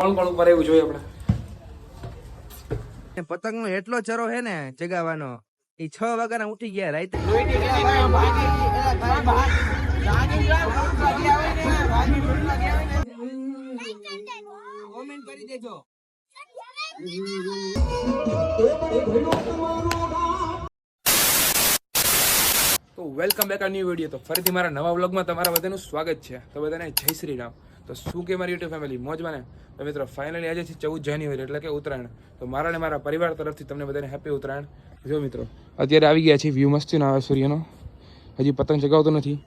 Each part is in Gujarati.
કોણ કોણ ઉપર એવું જોઈએ આપણે? પતંગ નો એટલો ચરો હે ને જગાવાનો એ છ વાગ્યાના ઉઠી ગયા રાતે. કોમેન્ટ કરી દેજો. તો વેલકમ બેક આ ન્યૂ વીડિયો તો ફરીથી મારા નવા વ્લોગમાં તમારા બધાનું સ્વાગત છે. તો બધાને જય શ્રી રામ. તો શું કે મારી યુટ્યુબ ફેમિલી મોજમાં ને મિત્રો ફાઇનલી આજે છે ચૌદ જાન્યુઆરી, એટલે કે ઉત્તરાયણ. તો મારા ને મારા પરિવાર તરફથી તમને બધાને હેપી ઉત્તરાયણ. જો મિત્રો, અત્યારે આવી ગયા છે વ્યૂ મસ્તીનો આવે સૂર્યનો. હજી પતંગ ચગાવતો નથી.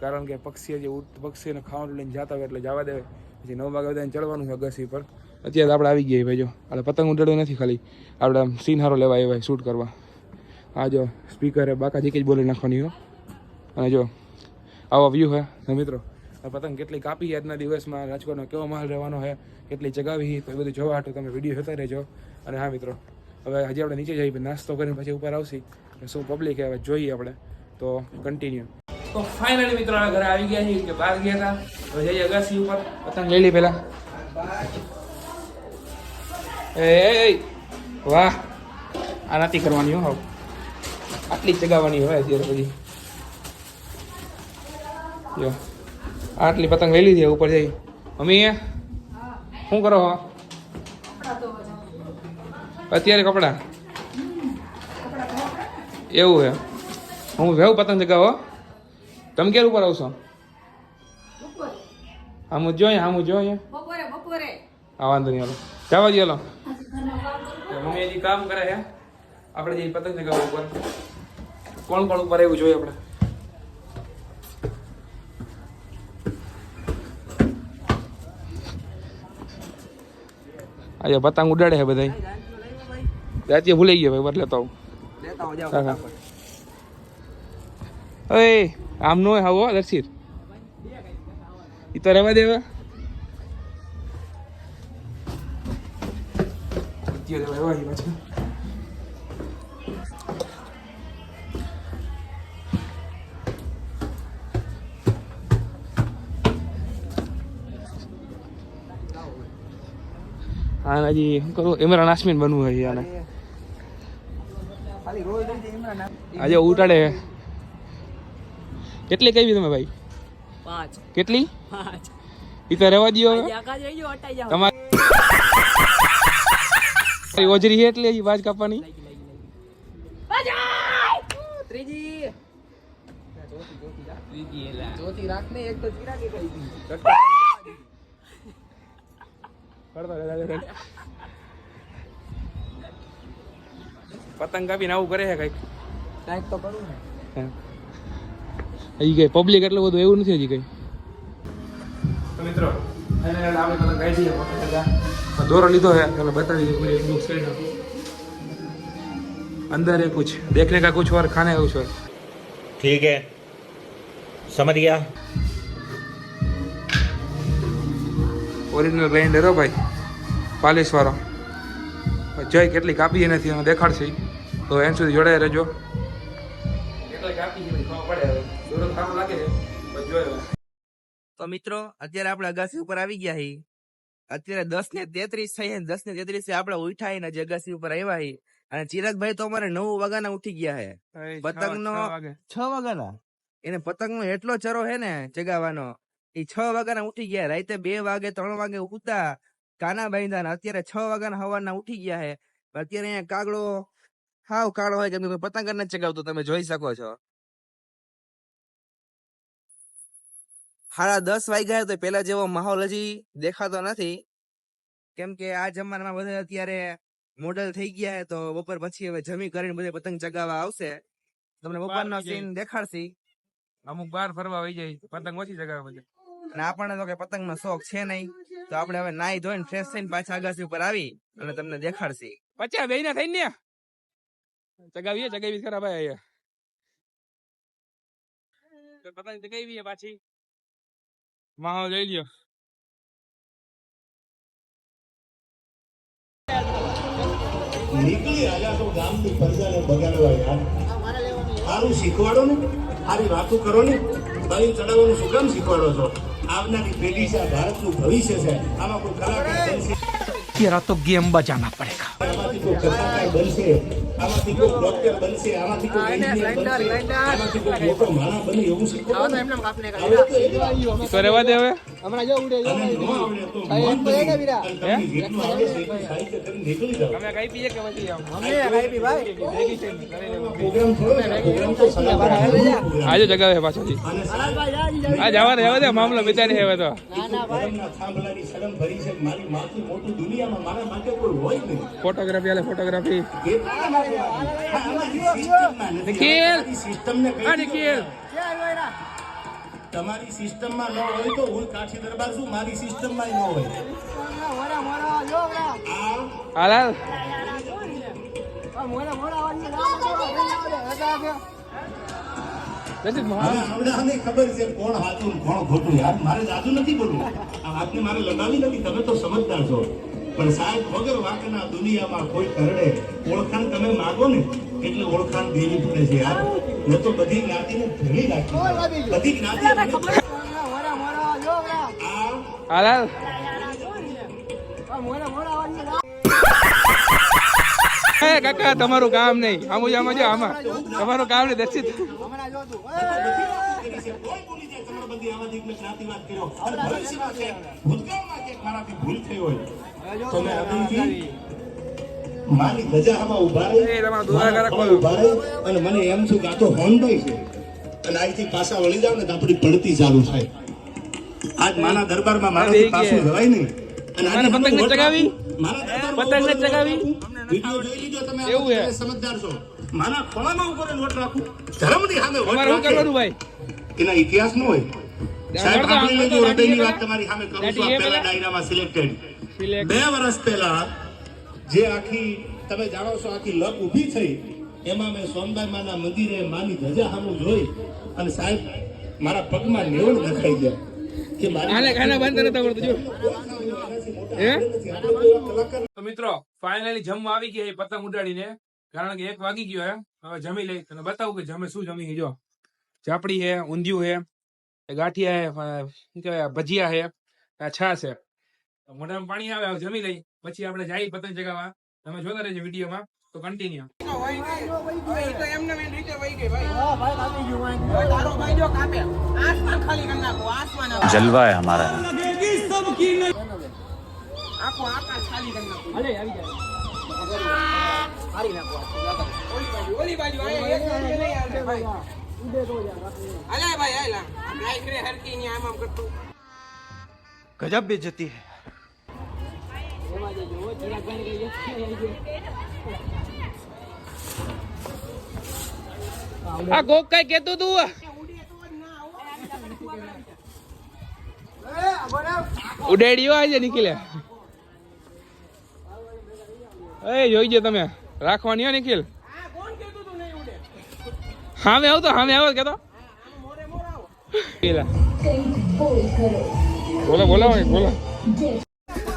કારણ કે પક્ષી ઉડ- પક્ષીને ખાવાનું લઈને જતા હોય એટલે જવા દેવે. પછી નવ વાગે બધાને ચડવાનું છે અગાસી પર. અત્યારે આપણે આવી ગયા ભાઈ જો. આપણે પતંગ ઉડાડ્યું નથી ખાલી. આપણે આમ સીન હારો લેવા આવ્યા શૂટ કરવા. આ જો સ્પીકર હે બાકા કે જ બોલી નાખવાની હો. અને જો આવો વ્યૂ હે ને મિત્રો આ પતંગ કેટલી કાપી આજના દિવસમાં રાજકોટનો કેવો માલ રહેવાનો છે કેટલી ચગાવી તો એ બધું જોવા હાટું તમે વીડિયો જોતા રહેજો. અને હા મિત્રો હવે હજી આપણે નીચે જઈએ નાસ્તો કરીને પછી ઉપર આવશી. શું પબ્લિક હવે જોઈએ આપણે. તો કન્ટિન્યુ તો ફાઇનલી મિત્રો ઘરે આવી ગયા છીએ કે બહાર ગયા હતા. હવે જઈએ અગાસી ઉપર. પતંગ લઈ લઈ પહેલાં એ વાહ. આ નથી કરવાની હો હાવ. આટલી ચગાવવાની હોય અત્યારે પછી જો આટલી પતંગ લઈ લીધી ઉપર જઈ. મમ્મી શું કરો અત્યારે કપડા? એવું હે હું વેવ પતંગ ચગાવો તમે ક્યારે ઉપર આવશો? આમ જો આમ જો બપોરે બપોરે. હા વાંધો નહીં હાલો. જવા દે હાલો. મમ્મી હજી કામ કરે છે? આપણે જઈ પતંગ ચગાવવા ઉપર. કોણ કોણ ઉપર એવું જોઈએ આપણે? આજે પતંગ ઉડાડે છે બધા રાતે ભૂલાઈ ગયા ભાઈ બદલે તો આવો. ઓય આમ નો હાવો દર્શિત. એ તો રહેવા દેવા રહેવા પાછું. હા હજી શું કરું? ઇમરાન હાસમીન બનવું હોય આને. આજે ઉટાડે કેટલી કઈ તમે ભાઈ? પાંચ. કેટલી? પાંચ. ઈ તો રહેવા દો તમારી ઓજરી છે એટલે હજી બાજ કાપવાની? ત્રીજી. ચોથી રાખ. ને એક તો. પતંગ કાપીને આવું કરે છે કઈક કાંઈક તો કરવું ને હજી કઈ પબ્લિક એટલું બધું એવું નથી હજી કઈ તો મિત્રો આપણે પતંગ ગાઈ દઈએ પતંગ દોરો લીધો છે એટલે બતાવી દઈએ પૂરી બુક સાઈડ अंदर है कुछ देखने का कुछ और खाने का कुछ और ठीक है समझ गया ઓરિજિનલ ગ્રાઇન્ડર હો ભાઈ. પાલિશ વાળો જય કેટલી કાપી નથી અમે દેખાડશે. તો એમ સુધી જોડાઈ રહેજો. છે છે તો મિત્રો અત્યારે આપણે અગાસી ઉપર આવી ગયા છીએ અત્યારે દસ ને તેત્રીસ થઈ દસ ને તેત્રીસ આપણે ઉઠાઈ ને જે અગાસી ઉપર આવ્યા છીએ અને ચિરાગભાઈ તો અમારે નવ વાગ્યાના ઉઠી ગયા છે પતંગનો છ વાગ્યાના? એને પતંગ નો એટલો ચરો હે ને ચગાવવાનો. એ છ વાગ્યાના ઉઠી ગયા. રાતે બે વાગે ત્રણ વાગે ઉઠતા કાના બાંધ્યા ને અત્યારે છ વાગ્યાના હવાના ઉઠી ગયા હે. અત્યારે અહીંયા કાગડો હાવ કાળો હોય કેમ કે પતંગ જ ચગાવતો. તમે જોઈ શકો છો. સાડા દસ વાગ્યા તો પેલા જેવો માહોલ હજી દેખાતો નથી. કેમ કે આ જમાનામાં બધા અત્યારે મોડલ થઈ ગયા હે તો બપોર પછી હવે જમી કરીને બધે પતંગ ચગાવવા આવશે. તમને બપોરનો સીન દેખાડશી. અમુક બાર ફરવા આવી જાય. પતંગ ઓછી ચગાવવા પછી. અને આપણને તો કે પતંગ નો શોખ છે નહીં. તો આપણે હવે નાઈ ધોઈને ફ્રેશ થઈને પાછા અગાસી ઉપર આવી અને તમને દેખાડશે. પચાસ બે ના થઈને ચગાવીએ ચગાવી ખરા ભાઈ અહીંયા. પતંગ ચગાવીએ પાછી. માહોલ લઈ લ્યો. નીકળી આવ્યા તો ગામની પ્રજાને બગાડવા યાર. સારું શીખવાડો ને સારી વાતો કરો ને. બળી ચડાવવાનું શું કામ શીખવાડો છો? આવનારી પેઢી છે ભારતનું ભવિષ્ય છે. આમાં કોઈ કલાકાર બનશે? તેરા તો ગેમ બજાના પડેગા. આમાંથી કોઈ કલાકાર બનશે? આમાંથી કોઈ ડોક્ટર બનશે? આમાંથી કોઈ એન્જિનિયર બનશે? આમાંથી કોઈ મોટો માણસ બને એવું શીખવાડો એમને કાપને કાઢી તો રહેવા દે હવે. અને જો આવડે તો મન બની. અને તમને જેટલું આવડે છે એટલું સાહિત્ય કરીને નીકળી જાઓ અમે કઈ પીએ કે પછી તો સલાહકાર પ્રોગ્રામ. આજે જગાવે અને સાહેબ, આ જવા જવા દે મામલો વિચારી હવે તો ધર્મના થાંભલાની શરમ ભરી છે મારી માથી મોટું દુનિયામાં મારા માટે કોઈ હોય નહીં ફોટોગ્રાફી આલે ફોટોગ્રાફી. નિખિલ! કહી નિખિલ! તમારી સિસ્ટમમાં ન હોય તો હું કાઠી દરબાર છું મારી સિસ્ટમમાં ન હોય. આવડાને ખબર છે કોણ સાચું કોણ ખોટું યાર. મારે જાજુ નથી બોલવું. આ વાતને મારે લગાવી નથી. તમે તો સમજદાર છો. પણ સાહેબ વગર વાંકના દુનિયામાં કોઈ કરડે. ઓળખાણ તમે માગો ને એટલે ઓળખાણ દેવી પડે છે યાર. ન તો બધી જ્ઞાતિને ભૂલી નાખી. બધી જ્ઞાતિ કાકા તમારું કામ નહીં. આમ જ આમાં. જ આમાં તમારું કામ નહીં દર્શિત. ભૂલ થઈ હોય? તો મેં મારી ધજા ઊભા રહી, ઊભા રહી અને મને એમ થયું કે આ તો હોન્ડાઈ છે. અને અહીંથી પાછા વળી જાવ ને તો આપણી પડતી ચાલુ થાય. આજ માના દરબારમાં મારાથી પાછું જવાય નહીં. અને મારે પતંગ નથી ચગાવી? પતંગ નથી ચગાવી? વીડિયો જોઈ લીધો તમે એવું હે? સમજદાર છો. માના ખોળામાં ઉપર વોટ રાખું. ધર્મની સામે વોટ તમારે કરવાનું ભાઈ? એના ઇતિહાસ નો હોય. સાહેબ આપણે હૃદયની વાત તમારી સામે કરું છું પહેલા ડાયરામાં સિલેક્ટેડ બે વર્ષ પહેલા જે આખી તમે જાણો છો આખી લપ ઊભી થઈ એમાં મેં સોમબાઈ માના મંદિરે માની ધજા સામું જોઈ અને સાહેબ મારા પગમાં નેવળ દેખાઈ ગયા કે મારી મિત્રો ફાઇનલી જમવા આવી ગયા એ પતંગ ઉડાડીને. કારણ કે એક વાગી ગયો હે? હવે જમી લઈ. તને બતાવું કે જમે શું જમી જો. ચાપડી હે ઊંધિયું હે એ ગાંઠિયા હે શું કહેવાય ભજીયા હે આ છાશ હે. મોઢામાં પાણી આવે જમી લઈ. પછી આપણે જાય પતંગ ચગાવવા. તમે જોતા રહેજો વિડીયોમાં. તો કન્ટિન્યુ જલવા હે હમારા આખો આકાશ ખાલી કરી ભાઈ અલા હરકી ની આમ આમ કરતો ગજબ બેજતી આ કોક કઈ કેતું તું? ઉડાડ્યો આજે નિખિલે એ જોઈજો તમે. રાખવાની હો નિખિલ. હામે આવતો હામે આવો કેતો. પેલા બોલો બોલો બોલો.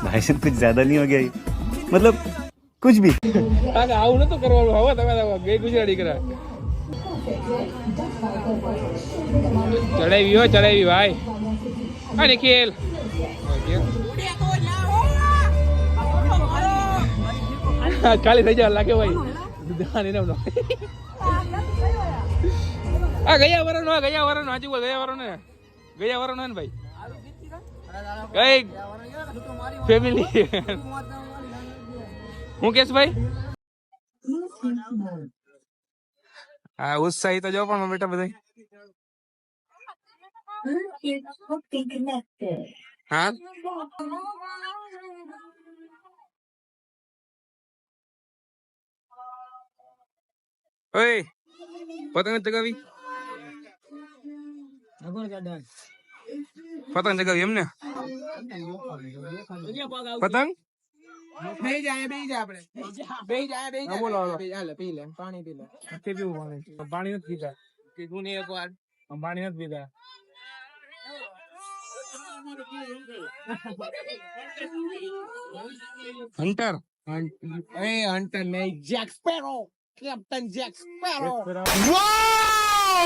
भाई साहब कुछ ज्यादा नहीं हो गया ये? मतलब कुछ भी કાકા આવું નતું કરવાનું હવે તમે તો બે ગુજરાતી કરા ચડાવી હો ચડાવી ભાઈ હા નિખિલ ખાલી થઈ જાય લાગે ભાઈ ધ્યાન એને નો. આ ગયા વરણ આ ગયા વરણ હાજી બોલ ગયા વરણ ને ગયા વરણ ને ભાઈ કઈ ફેમિલી હું કેશ ભાઈ? હા, ઉત્સાહી તો જો પણ બેટા બધા હા? ઓય, પતંગ ચગાવી પતંગ ચગાવી એમને? પતંગ? હા, બોલો, બોલો. કે પીવું પાણી? પાણી નથી પીતા. કીધું ને એક વાર? પાણી નથી પીતા. હંટર એ હંટર નહીં Jack Sparrow. Captain Jack Sparrow. વાહ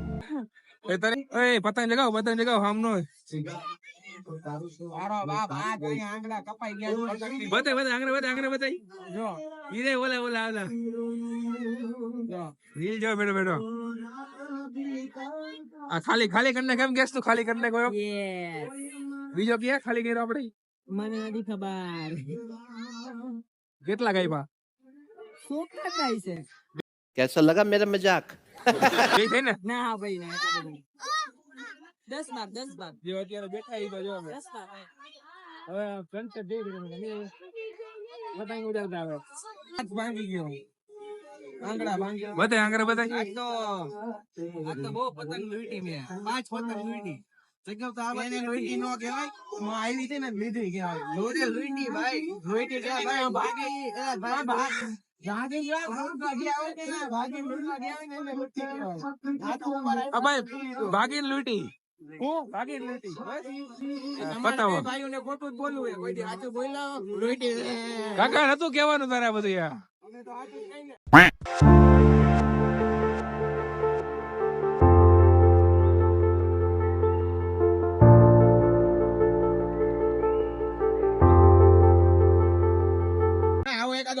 પતંગ લગાવ પતંગ લગાવ સામનો આ ખાલી ખાલી કરીને કેમ ગેસ તું ખાલી કરીને ગયો બીજો કે ખાલી કર્યો આપણે? મને નથી ખબર. કેટલા કેટલા ગાય છે કેસો લગા મેરા મજાક બે થઈ ને? ના ભાઈ ના દસ બાર દસ બાર. જે અત્યારે બેઠા ઈ તો જો અમે દસ બાર હવે ફ્રેન્ડ જઈ રહ્યો છે પતંગ ઉડાવતા આવે ભાંગી ગયો. આંગળા ભાંગી ગયા. બતાય આંગળા બતાય આજ તો આજ તો બહુ પતંગ લૂંટી મેં. પાંચ પતંગ લૂંટી. એને લૂંટી નો કહેવાય. હું આવી હતી ને લીધી કહેવાય. ભાઈ ભાગી ભાગીને ભાગીને ભાઈઓને ખોટું બોલવું કોઈ સાચું બોલ્યા લૂંટી કાકા નતું કેવાનું તારે બધું યાર અમે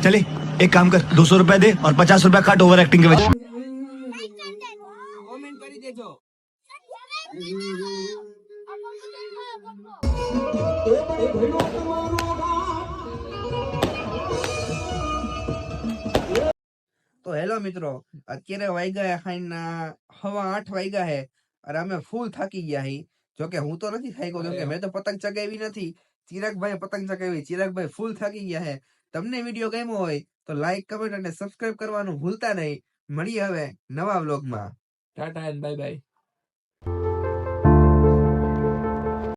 चले एक काम कर दो सौ रुपया दे और पचास रुपया काट ओवर एक्टिंग के वजह કોમેન્ટ કરી દેજો તો હેલો મિત્રો અત્યારે વાગ્યા ખાઈના હવા આઠ વાગ્યા હે અને અમે ફૂલ થાકી ગયા હી જોકે હું તો નથી થાક્યો કેમ કે મેં તો પતંગ ચગાવી નથી ચિરાગભાઈ પતંગ ચગાવી ચિરાગભાઈ ફૂલ થાકી ગયા હે તમને વીડિયો ગમ્યો હોય તો લાઈક કમેન્ટ અને સબસ્ક્રાઇબ કરવાનું ભૂલતા નહીં. મળીએ હવે નવા વ્લોગમાં ટાટા એન્ડ બાય બાય